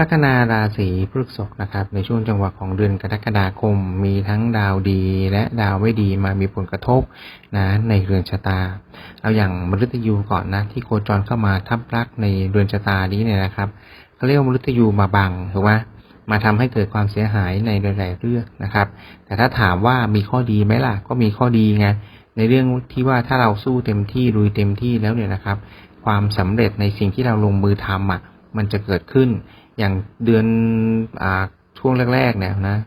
ลัคนาราศีพฤษภนะครับ ในช่วงจังหวะของเดือนกรกฎาคม มีทั้งดาวดีและดาวไม่ดีมามีผลกระทบนะในเรือนชะตา เอาอย่างมฤตยูก่อนนะที่โคจรเข้ามาทับลักในเรือนชะตานี้เนี่ยนะครับเขาเรียกว่ามฤตยูมาบังถูกไหมมาทำให้เกิดความเสียหายในหลายๆเรื่องนะครับ แต่ถ้าถามว่ามีข้อดีไหมล่ะ ก็มีข้อดีไงในเรื่องที่ว่าถ้าเราสู้เต็มที่ลุยเต็มที่แล้วเนี่ยนะครับ ความสำเร็จในสิ่งที่เราลงมือทำอะมันจะเกิดขึ้น อย่างเดือนอ่าช่วงแรกๆเนี่ยนะ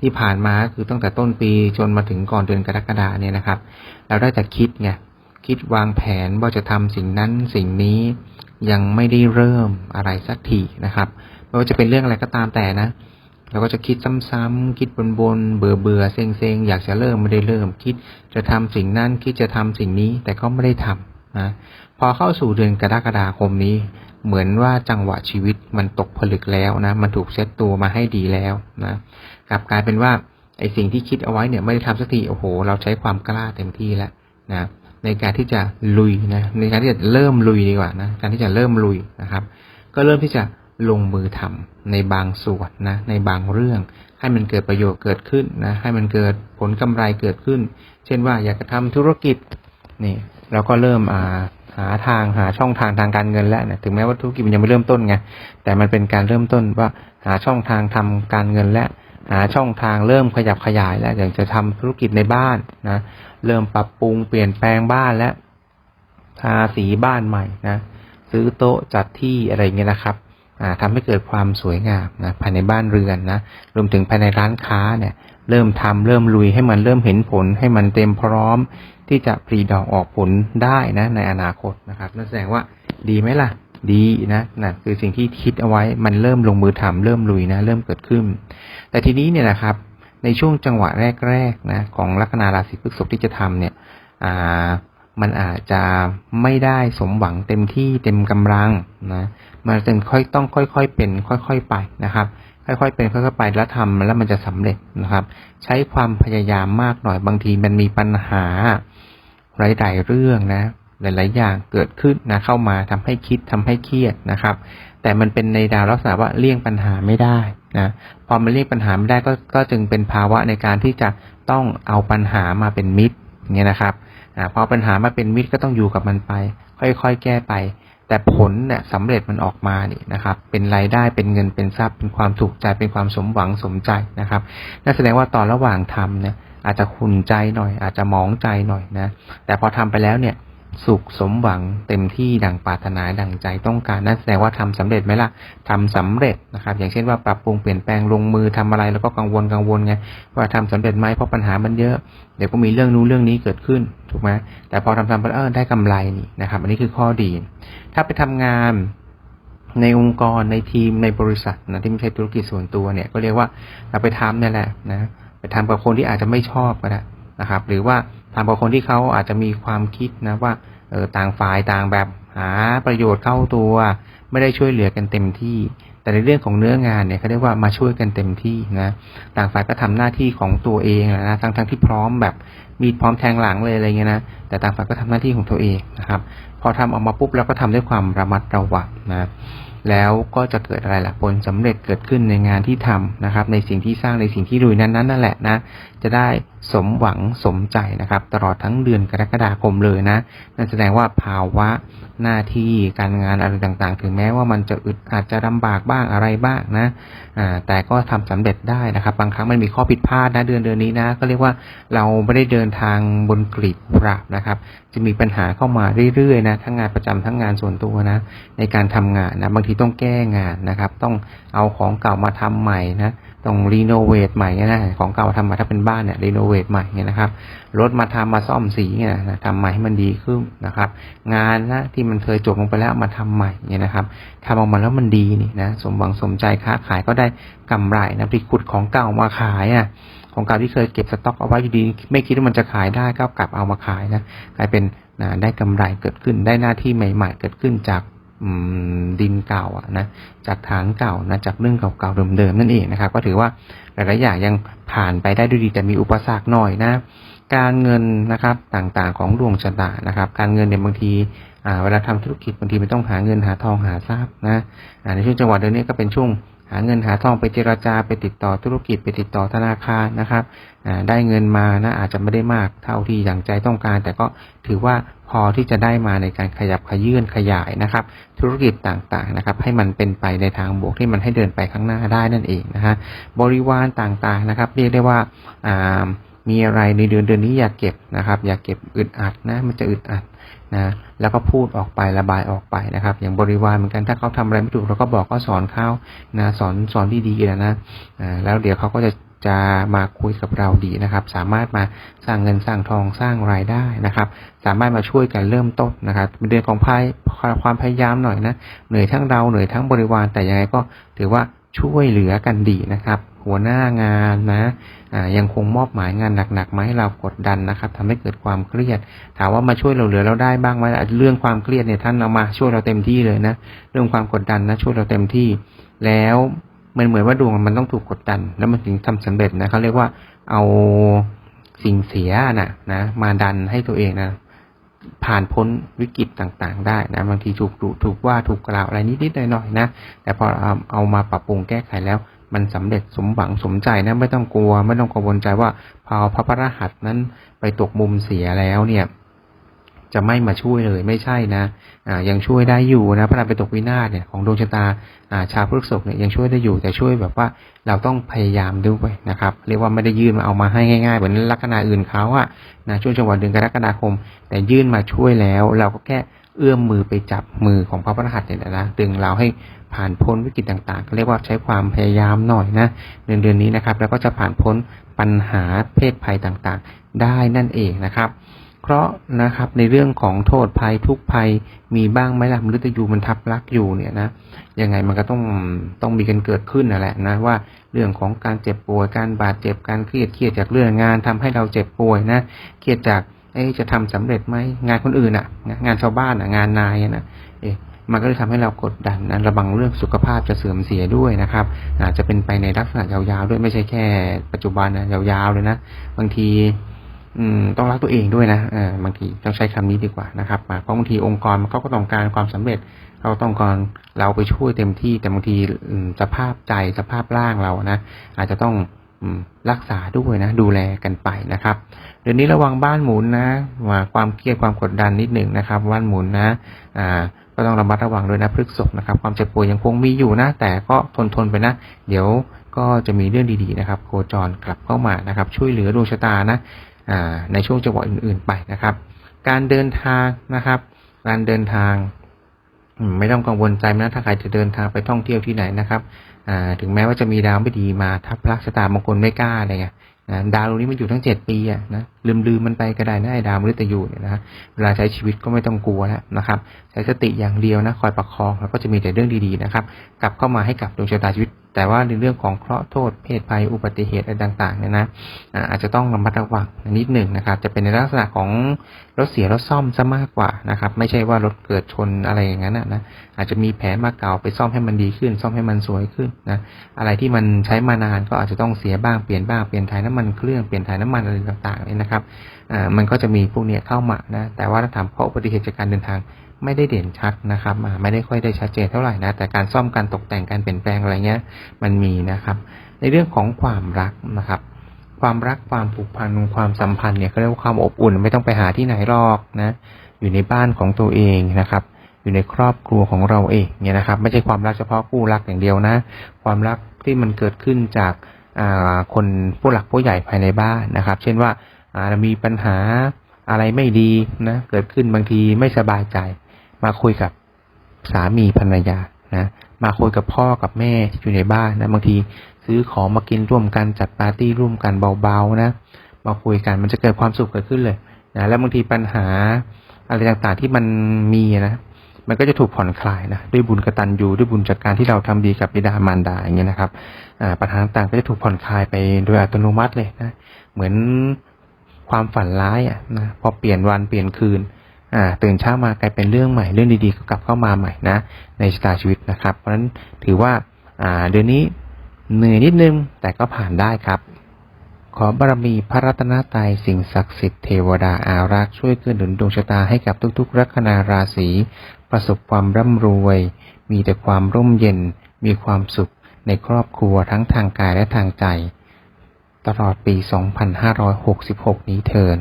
ที่ผ่านมาคือตั้งแต่ต้นปีจนมาถึงก่อนเดือนกรกฎาเนี่ยนะครับ เราได้แต่คิดไงคิดวางแผนว่าจะทำสิ่งนั้นสิ่งนี้ยังไม่ได้เริ่มอะไรสักทีนะครับไม่ว่าจะเป็นเรื่องอะไรก็ตามแต่นะเราก็จะคิดซ้ำๆคิดบนๆ เบื่อเบื่อเซ็งๆ อยากจะเริ่มไม่ได้เริ่ม คิดจะทำสิ่งนั้นคิดจะทำสิ่งนี้แต่ก็ไม่ได้ทำ นะพอเข้าสู่เดือนกรกฎาคมนี้ เหมือนว่าจังหวะชีวิตมันตกผลึกแล้วนะ มันถูกเซตตัวมาให้ดีแล้วนะกลับกลายเป็นว่าไอสิ่งที่คิดเอาไว้เนี่ยไม่ได้ทำสักทีโอ้โห เราใช้ความกล้าเต็มที่แล้วนะในการที่จะลุยนะในการที่จะเริ่มลุยดีกว่านะการที่จะเริ่มลุยนะครับ ก็เริ่มที่จะลงมือทำในบางส่วนนะในบางเรื่อง ให้มันเกิดประโยชน์เกิดขึ้นนะให้มันเกิดผลกำไรเกิดขึ้น เช่นว่าอยากจะทำธุรกิจ นี่เราก็เริ่มอ่าหาทางหาช่องทางทางการเงินแล้วนะถึงแม้ว่าธุรกิจมันยังไม่เริ่มต้นไงแต่มันเป็นการเริ่มต้นว่าหาช่องทางทำการเงินและ หาช่องทางเริ่มขยับขยายแล้วอย่างจะทำธุรกิจในบ้านนะเริ่มปรับปรุงเปลี่ยนแปลงบ้านและทาสีบ้านใหม่นะซื้อโต๊ะจัดที่อะไรเงี้ยนะครับอ่าทำให้เกิดความสวยงามนะภายในบ้านเรือนนะรวมถึงภายในร้านค้าเนี่ย เริ่มทำเริ่มลุยให้มันเริ่มเห็นผลให้มันเต็มพร้อมที่จะปลีดอกออกผลได้นะในอนาคตนะครับนั่นแสดงว่าดีไหมล่ะ ดีนะนะคือสิ่งที่คิดเอาไว้มันเริ่มลงมือทำเริ่มลุยนะ เริ่มเกิดขึ้น แต่ทีนี้เนี่ยนะครับ ในช่วงจังหวะแรกๆนะของลัคนาราศีพฤษภที่จะทำเนี่ยอ่า มันอาจจะไม่ได้สมหวังเต็มที่เต็มกำลังนะมันจึงค่อยต้องค่อย ๆ เป็น ค่อย ๆ ไปนะครับ ค่อยๆเป็นค่อยๆไปแล้วทำแล้วมันจะสำเร็จนะครับ ใช้ความพยายามมากหน่อยบางทีมันมีปัญหาหลายๆเรื่องนะหลายๆอย่างเกิดขึ้นนะเข้ามาทำให้คิดทำให้เครียดนะครับ แต่มันเป็นในดาวลักษณะว่าเลี่ยงปัญหาไม่ได้นะพอมันเลี่ยงปัญหาไม่ได้ก็ก็จึงเป็นภาวะในการที่จะต้องเอาปัญหามาเป็นมิตรเงี้ยนะครับ นะพอปัญหามาเป็นมิตรก็ต้องอยู่กับมันไป ค่อยๆ แก้ไป แต่ผลเนี่ยสำเร็จมันออกมานี่นะครับ เป็นรายได้เป็นเงินเป็นทรัพย์ เป็นความถูกใจเป็นความสมหวังสมใจนะครับนั่นแสดงว่าตอนระหว่างทำเนี่ยอาจจะขุนใจหน่อย อาจจะมองใจหน่อยนะแต่พอทำไปแล้วเนี่ย สุขสมหวังเต็มที่ดังปรารถนาดังใจต้องการนั่นแสดงว่าทำสำเร็จไหมล่ะทำสำเร็จนะครับ อย่างเช่นว่าปรับปรุงเปลี่ยนแปลงลงมือทำอะไรแล้วก็กังวลกังวลไงว่าทำสำเร็จไหมเพราะปัญหามันเยอะ เดี๋ยวก็มีเรื่องนู้นเรื่องนี้เกิดขึ้นถูกไหมแต่พอทำทำไปแล้วเออได้กำไรนี่นะครับ อันนี้คือข้อดี ถ้าไปทำงานในองค์กรในทีมในบริษัทนะที่ไม่ใช่ธุรกิจส่วนตัวเนี่ยก็เรียกว่าเราไปทำนี่แหละนะไปทำกับคนที่อาจจะไม่ชอบก็ได้ นะครับ หรือว่าทำกับคนที่เขาอาจจะมีความคิดนะว่าเออต่างฝ่ายต่างแบบหาประโยชน์เข้าตัว ไม่ได้ช่วยเหลือกันเต็มที่ แต่ในเรื่องของเนื้องานเนี่ยเขาเรียกว่ามาช่วยกันเต็มที่นะต่างฝ่ายก็ทำหน้าที่ของตัวเองนะทั้งทั้งที่พร้อมแบบ มีพร้อมแทงหลังเลยอะไรเงี้ยนะ แต่ต่างฝ่ายก็ทำหน้าที่ของตัวเองนะครับ พอทำออกมาปุ๊บแล้วก็ทำด้วยความระมัดระวังนะ แล้วก็จะเกิดอะไรล่ะผลสำเร็จเกิดขึ้นในงานที่ทำนะครับ ในสิ่งที่สร้างในสิ่งที่ลุยนั้นนั่นแหละนะ จะได้สมหวังสมใจนะครับ ตลอดทั้งเดือนกรกฎาคมเลยนะ นั่นแสดงว่าภาวะหน้าที่การงานอะไรต่างๆ ถึงแม้ว่ามันจะอึดอาจจะลำบากบ้างอะไรบ้างนะแต่ก็ทำสำเร็จได้นะครับ บางครั้งมันมีข้อผิดพลาดนะเดือนเดือนนี้นะ ก็เรียกว่าเราไม่ได้เดินทางบนกลีบกุหลาบนะครับ จะมีปัญหาเข้ามาเรื่อยๆนะทั้งงานประจำทั้งงานส่วนตัวนะ ในการทำงานนะบางทีต้องแก้งานนะครับ ต้องเอาของเก่ามาทำใหม่นะ ต้องรีโนเวทใหม่นะของเก่ามาทำมาถ้าเป็นบ้านเนี่ยรีโนเวทใหม่เนี่ยนะครับรถมาทำมาซ่อมสีเนี่ยนะทำใหม่ให้มันดีขึ้นนะครับ งานนะที่มันเคยจบลงไปแล้วมาทำใหม่เนี่ยนะครับทำออกมาแล้วมันดีนี่นะสมหวังสมใจค้าขายก็ได้กำไรนะไปขุดของเก่ามาขายอะของเก่าที่เคยเก็บสต็อกเอาไว้อยู่ดีไม่คิดว่ามันจะขายได้ก็กลับเอามาขายนะกลายเป็นนะได้กำไรเกิดขึ้นได้หน้าที่ใหม่ ๆ เกิดขึ้นจาก ดินเก่าอะนะจากฐานเก่านะจากเรื่องเก่าๆเดิมๆนั่นเองนะครับ ก็ถือว่าหลายๆอย่างยังผ่านไปได้ด้วยดีแต่มีอุปสรรคหน่อยนะ การเงินนะครับต่างๆของดวงชะตานะครับ การเงินเนี่ยบางทีเวลาทำธุรกิจบางทีมันต้องหาเงินหาทองหาทรัพย์นะในช่วงจังหวะเดือนนี้ก็เป็นช่วง หาเงินหาทองไปเจราจาไปติดต่อธุรกิจไปติดต่อธนาคารนะครับได้เงินมานะอาจจะไม่ได้มากเท่าที่อย่างใจต้องการ แต่ก็ถือว่าพอที่จะได้มาในการขยับขยื่นขยายนะครับ ธุรกิจต่างๆนะครับ ให้มันเป็นไปในทางบวกที่มันให้เดินไปข้างหน้าได้นั่นเองนะฮะบริวารต่างๆนะครับ เรียกได้ว่าอ่า มีอะไรในเดือนเดือนนี้อย่าเก็บนะครับ อย่าเก็บอึดอัดนะ มันจะอึดอัดนะแล้วก็พูดออกไประบายออกไปนะครับ อย่างบริวารเหมือนกันถ้าเขาทำอะไรไม่ถูกเราก็บอกก็สอนเขานะสอนสอนดีๆนะนะแล้วเดี๋ยวเขาก็จะจะมาคุยกับเราดีนะครับ สามารถมาสร้างเงินสร้างทองสร้างรายได้นะครับ สามารถมาช่วยกันเริ่มต้นนะครับเป็นเดือนของพายความพยายามหน่อยนะเหนื่อยทั้งเราเหนื่อยทั้งบริวารแต่ยังไงก็ถือว่าช่วยเหลือกันดีนะครับ หัวหน้างานนะยังคงมอบหมายงานหนักๆมาให้เรากดดันนะครับทำให้เกิดความเครียด ถามว่ามาช่วยเราเหลือเราได้บ้างไหมเรื่องความเครียดเนี่ยท่านเอามาช่วยเราเต็มที่เลยนะ เรื่องความกดดันนะช่วยเราเต็มที่ แล้วมันเหมือนว่าดวงมันต้องถูกกดดัน แล้วมันถึงทำสำเร็จนะเขาเรียกว่าเอาสิ่งเสียนะนะมาดันให้ตัวเองนะผ่านพ้นวิกฤตต่างๆ ได้นะบางทีถูกดุถูกว่าถูกกล่าวอะไรนิดๆหน่อยๆนะ แต่พอเอามาปรับปรุงแก้ไขแล้ว มันสำเร็จสมหวังสมใจนะไม่ต้องกลัว ไม่ต้องกังวลใจว่าพอพระพระหัสนั้นไปตกมุมเสียแล้วเนี่ยจะไม่มาช่วยเลยไม่ใช่นะอ่ายังช่วยได้อยู่นะพระราไปตกวินาศเนี่ยของดวงชะตาอ่าชาวพฤกษภเนี่ยยังช่วยได้อยู่แต่ช่วยแบบว่าเราต้องพยายามด้วยนะครับ เรียกว่าไม่ได้ยื่นมาเอามาให้ง่ายๆเหมือนลัคนาอื่นเขาอะนะช่วงจังหวะเดือนกรกฎาคม แต่ยื่นมาช่วยแล้ว เราก็แค่ เอื้อมมือไปจับมือของพระพรหัสเนี่ยนะดึงเราให้ผ่านพ้นวิกฤตต่างๆก็เรียกว่าใช้ความพยายามหน่อยนะเดือนเดือนนี้นะครับ แล้วก็จะผ่านพ้นปัญหาเพศภัยต่างๆ ได้นั่นเองนะครับ เพราะนะครับในเรื่องของโทษภัยทุกภัยมีบ้างไหมล่ะมฤตยูมันทับลักอยู่เนี่ยนะยังไงมันก็ต้องต้องมีกันเกิดขึ้นนั่นแหละนะว่าเรื่องของการเจ็บป่วยการบาดเจ็บการเครียดเครียดจากเรื่องงานทำให้เราเจ็บป่วยนะเครียดจาก เอ๊จะทำสำเร็จไหมงานคนอื่นอะนะงานชาวบ้านอะงานนายอะนะเอ๊ะมันก็เลยทำให้เรากดดันนะระวังเรื่องสุขภาพจะเสื่อมเสียด้วยนะครับ อาจจะเป็นไปในลักษณะยาวๆด้วยไม่ใช่แค่ ปัจจุบันนะยาวๆเลยนะบางทีอืมต้องรักตัวเองด้วยนะเออบางทีต้องใช้คำนี้ดีกว่านะครับเพราะบางทีองค์กรมันก็ต้องการความสำเร็จเราต้องการเราไปช่วยเต็มที่แต่บางทีสภาพใจสภาพร่างเรานะอาจจะต้อง รักษาด้วยนะ ดูแลกันไปนะครับ เดี๋ยวนี้ระวังบ้านหมุนนะว่าความเครียดความกดดันนิดหนึ่งนะครับบ้านหมุนนะอ่าก็ต้องระมัดระวังด้วยนะพฤกษกนะครับ ความเจ็บป่วยยังคงมีอยู่นะ แต่ก็ทนทนไปนะ เดี๋ยวก็จะมีเรื่องดีๆนะครับ โคจรกลับเข้ามานะครับ ช่วยเหลือดวงชะตานะอ่าในช่วงจังหวะอื่นๆไปนะครับ การเดินทางนะครับ การเดินทาง ไม่ต้องกังวลใจนะถ้าใครจะเดินทางไปท่องเที่ยวที่ไหนนะครับอถึงแม้ว่าจะมีดาวไม่ดีมาทับลักษณะบางคนไม่กล้าอะไรเงี้ยดาวดวงนี้มันอยู่ทั้งเจ็ดปีอะนะ ลืมลืมๆมันไปก็ได้นะไอ้ดาวมฤตยูเนี่ยนะฮะเวลาใช้ชีวิตก็ไม่ต้องกลัวแล้วนะครับ ใช้สติอย่างเดียวนะคอยประคองแล้วก็จะมีแต่เรื่องดีๆนะครับกลับเข้ามาให้กับดวงชะตาชีวิต แต่ว่าในเรื่องของเคราะห์โทษเพศภัยอุบัติเหตุอะไรต่างๆเนี่ยนะอ่าอาจจะต้องระมัดระวังนิดหนึ่งนะครับ จะเป็นในลักษณะของรถเสียรถซ่อมซะมากกว่านะครับ ไม่ใช่ว่ารถเกิดชนอะไรอย่างนั้นนะอาจจะมีแผลมาเก่าไปซ่อมให้มันดีขึ้น ซ่อมให้มันสวยขึ้นนะอะไรที่มันใช้มานานก็อาจจะต้องเสียบ้างเปลี่ยนบ้างเปลี่ยนถ่ายน้ำมันเครื่องเปลี่ยนถ่ายน้ำมันอะไรต่างๆเนี่ยนะครับอ่ามันก็จะมีพวกนี้เข้ามานะแต่ว่าถ้าถามเพราะอุบัติเหตุจากการเดินทางไม่ได้เด่นชัดนะครับไม่ได้ค่อยได้ชัดเจนเท่าไหร่นะ แต่การซ่อมการตกแต่งการเปลี่ยนแปลงอะไรเงี้ยมันมีนะครับ ในเรื่องของความรักนะครับ ความรักความผูกพันความสัมพันธ์เนี่ยเขาเรียกว่าความอบอุ่น ไม่ต้องไปหาที่ไหนหรอกนะ อยู่ในบ้านของตัวเองนะครับอยู่ในครอบครัวของเราเองเนี่ยนะครับ ไม่ใช่ความรักเฉพาะคู่รักอย่างเดียวนะ ความรักที่มันเกิดขึ้นจากคนผู้หลักผู้ใหญ่ภายในบ้านนะครับ เช่นว่า อ่ามีปัญหาอะไรไม่ดีนะเกิดขึ้นบางทีไม่สบายใจ มาคุยกับสามีภรรยานะมาคุยกับพ่อกับแม่ที่อยู่ในบ้านนะบางทีซื้อของมากินร่วมกันจัดปาร์ตี้ร่วมกันเบาๆนะมาคุยกันมันจะเกิดความสุขเกิดขึ้นเลยนะแล้วบางทีปัญหาอะไรต่างๆที่มันมีนะมันก็จะถูกผ่อนคลายนะด้วยบุญกตัญญูด้วยบุญจากการที่เราทำดีกับบิดามารดาอย่างเงี้ยนะครับปัญหาต่างๆก็จะถูกผ่อนคลายไปโดยอัตโนมัติเลยนะเหมือน ความฝันร้ายอะนะพอเปลี่ยนวันเปลี่ยนคืนอ่าตื่นเช้ามากลายเป็นเรื่องใหม่เรื่องดีๆก็กลับเข้ามาใหม่นะในชะตาชีวิตนะครับ เพราะฉะนั้นถือว่าอ่าเดือนนี้เหนื่อยนิดนึงแต่ก็ผ่านได้ครับ ขอบารมีพระรัตนตรัยสิ่งศักดิ์สิทธิ์เทวดาอารักษ์ช่วยเกื้อหนุนดวงชะตาให้กับทุกๆ ลัคนาราศีประสบความร่ำรวย มีแต่ความร่มเย็น มีความสุขในครอบครัวทั้งทางกายและทางใจ ตลอดปี 2566 นี้เทิน